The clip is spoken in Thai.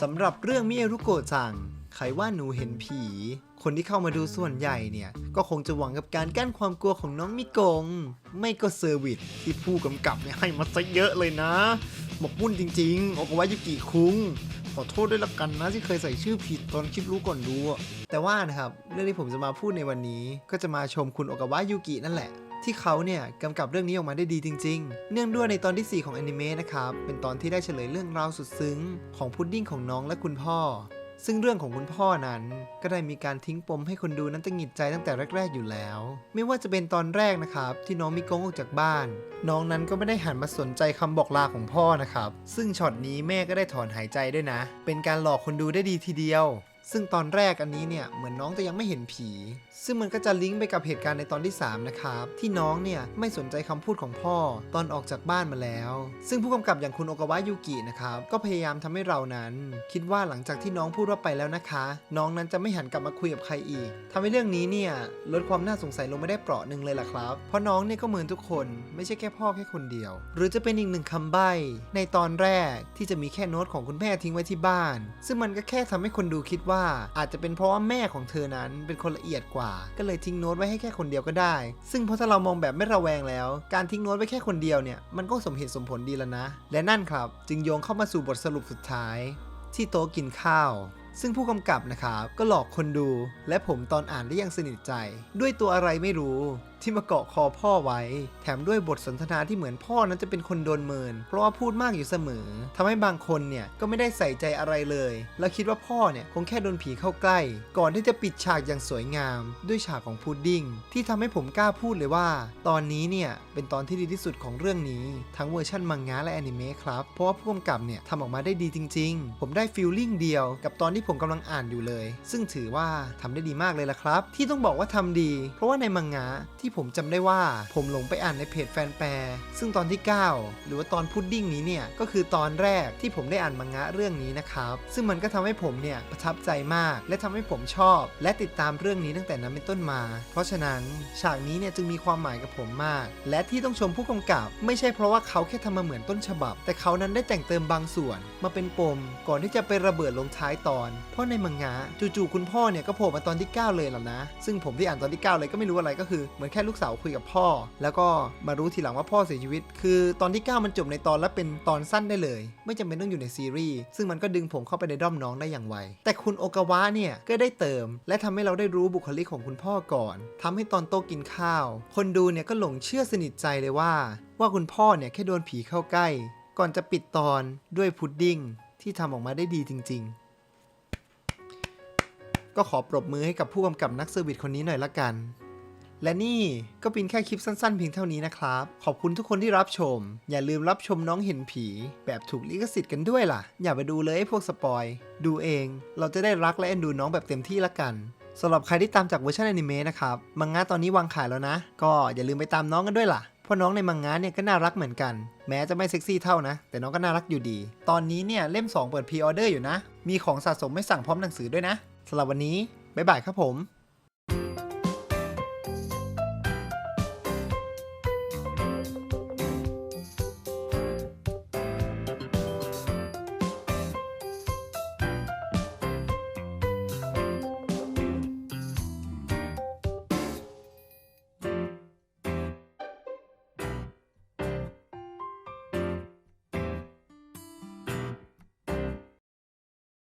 สำหรับเรื่องมิเอรุโกะจัง ใครว่าหนูเห็นผี คนที่เข้ามาดูส่วนใหญ่เนี่ย ก็คงจะหวังกับการกั้นความกลัวของน้องมิโกง ไม่ก็เซอร์วิสที่ผู้กำกับเนี่ยให้มาซะเยอะเลยนะหมกมุ่นจริงๆโอกาวายุกิคุ้ง ขอโทษด้วยละกันนะที่เคยใส่ชื่อผิดตอนคลิปรู้ก่อนดู แต่ว่านะครับ เรื่องที่ผมจะมาพูดในวันนี้ ก็จะมาชมคุณโอกาวะยุกินั่นแหละ ที่เขาเนี่ยกำกับเรื่องนี้ออกมาได้ดีจริง ๆ เนื่องด้วยในตอนที่ 4 ของอนิเมะนะครับ เป็นตอนที่ได้เฉลยเรื่องราวสุดซึ้ง ของพุดดิ้งของน้องและคุณพ่อ ซึ่งเรื่องของคุณพ่อนั้น ก็ได้มีการทิ้งปมให้คนดูนั้นตังหงิดใจตั้งแต่แรก ๆ อยู่แล้ว ไม่ว่าจะเป็นตอนแรกนะครับ ที่น้องมิโกงออกจากบ้าน น้องนั้นก็ไม่ได้หันมาสนใจคำบอกลาของพ่อนะครับ ซึ่งช็อตนี้แม่ก็ได้ถอนหายใจด้วยนะ เป็นการหลอกคนดูได้ดีทีเดียว ซึ่งตอนแรกอันนี้เนี่ยเหมือนน้องจะยังไม่เห็นผี ซึ่งมันก็จะลิงก์ไปกับเหตุการณ์ในตอนที่ 3 นะครับ ที่น้องเนี่ยไม่สนใจคำพูดของพ่อตอนออกจากบ้านมาแล้ว ซึ่งผู้กำกับอย่างคุณโอกาวะยูกินะครับก็พยายามทำให้เรานั้น คิดว่าหลังจากที่น้องพูดว่าไปแล้วนะคะ น้องนั้นจะไม่หันกลับมาคุยกับใครอีกทำให้เรื่องนี้เนี่ยลดความน่าสงสัยลงไม่ได้เปราะหนึ่งเลยล่ะครับ เพราะน้องเนี่ยก็เหมือนทุกคนไม่ใช่แค่พ่อแค่คนเดียว หรือจะเป็นอีกหนึ่งคำใบ้ในตอนแรกที่จะมีแค่โน้ตของคุณแม่ทิ้งไว้ที่บ้าน ซึ่งมันก็แค่ทำให้คนดูคิดว่าอาจจะเป็นเพราะว่าแม่ของเธอนั้นเป็นคนละเอียดกว่า ก็เลยทิ้งโน้ตไว้ให้แค่คนเดียวก็ได้ ซึ่งพราะถ้าเรามองแบบไม่ระแวงแล้ว การทิ้งโน้ตไว้แค่คนเดียวเนี่ยมันก็สมเหตุสมผลดีแล้วนะ และนั่นครับ จึงโยงเข้ามาสู่บทสรุปสุดท้าย ที่โต๊ะกินข้าวซึ่งผู้กำกับนะครับ ก็หลอกคนดู และผมตอนอ่านได้ย่างสนิทใจ ด้วยตัวอะไรไม่รู้ที่มาเกาะคอพ่อไว้ แถมด้วยบทสนทนาที่เหมือนพ่อนั้นจะเป็นคนโดนเมิน เพราะว่าพูดมากอยู่เสมอทำให้บางคนเนี่ยก็ไม่ได้ใส่ใจอะไรเลย แล้วคิดว่าพ่อเนี่ยคงแค่โดนผีเข้าใกล้ ก่อนที่จะปิดฉากอย่างสวยงาม ด้วยฉากของพุดดิ้งที่ทำให้ผมกล้าพูดเลยว่า ตอนนี้เนี่ยเป็นตอนที่ดีที่สุดของเรื่องนี้ ทั้งเวอร์ชันมังงะและแอนิเมะครับเพราะว่าผู้กำกับเนี่ยทำออกมาได้ดีจริง ๆ ผมได้ฟีลลิ่งเดียวกับตอนที่ผมกำลังอ่านอยู่เลย ซึ่งถือว่าทำได้ดีมากเลยล่ะครับ ที่ต้องบอกว่าทำดี เพราะว่าในมังงะที่ผมจำได้ว่า ผมหลงไปอ่านในเพจแฟนแปรซึ่งตอนที่ 9 หรือว่าตอนพุดดิ้งนี้เนี่ย ก็คือตอนแรกที่ผมได้อ่านมังงะเรื่องนี้นะครับ ซึ่งมันก็ทำให้ผมเนี่ยประทับใจมาก และทำให้ผมชอบ และติดตามเรื่องนี้ตั้งแต่นั้นเป็นต้นมา เพราะฉะนั้นฉากนี้เนี่ยจึงมีความหมายกับผมมาก และที่ต้องชมผู้กำกับ ไม่ใช่เพราะว่าเขาแค่ทำมาเหมือนต้นฉบับ แต่เขานั้นได้แต่งเติมบางส่วน มาเป็นปม ก่อนที่จะไประเบิดลงท้ายตอน เพราะในมังงะจู่ๆคุณพ่อเนี่ยก็โผล่มาตอนที่ 9 เลยแล้วนะ ซึ่งผมที่อ่านตอนที่ 9 เลยก็ไม่รู้อะไรก็คือเหมือนค่ลูกสาวคุยกับพ่อ แล้วก็มารู้ทีหลังว่าพ่อเสียชีวิต คือตอนที่ 9 มันจบในตอนและเป็นตอนสั้นได้เลย ไม่จำเป็นต้องอยู่ในซีรีส์ซึ่งมันก็ดึงผมเข้าไปในด้อมน้องได้อย่างไว แต่คุณโอกาวะเนี่ยก็ได้เติม และทำให้เราได้รู้บุคลิกของคุณพ่อก่อนทำให้ตอนโต๊ะกินข้าว คนดูเนี่ยก็หลงเชื่อสนิทใจเลยว่า ว่าคุณพ่อเนี่ยแค่โดนผีเข้าใกล้ ก่อนจะปิดตอนด้วยพุดดิ้งที่ทำออกมาได้ดีจริง ๆก็ขอปรบมือให้กับผู้กำกับนักเซอร์วิสคนนี้หน่อยละกัน และนี่ก็เป็นแค่คลิปสั้นๆเพียงเท่านี้นะครับ ขอบคุณทุกคนที่รับชม อย่าลืมรับชมน้องเห็นผี แบบถูกลิขสิทธิ์กันด้วยล่ะ อย่าไปดูเลยไอ้พวกสปอย ดูเอง เราจะได้รักและเอ็นดูน้องแบบเต็มที่ละกันสำหรับใครที่ตามจากเวอร์ชันอนิเมะนะครับมังงะตอนนี้วางขายแล้วนะ ก็อย่าลืมไปตามน้องกันด้วยล่ะเพราะน้องในมังงะเนี่ยก็น่ารักเหมือนกัน แม้จะไม่เซ็กซี่เท่านะ แต่น้องก็น่ารักอยู่ดี ตอนนี้เนี่ยเล่ม 2 เปิดพรีออเดอร์อยู่นะ มีของสะสมไม่สั่งพร้อมหนังสือด้วยนะสำหรับวันนี้บ๊ายบายครับผม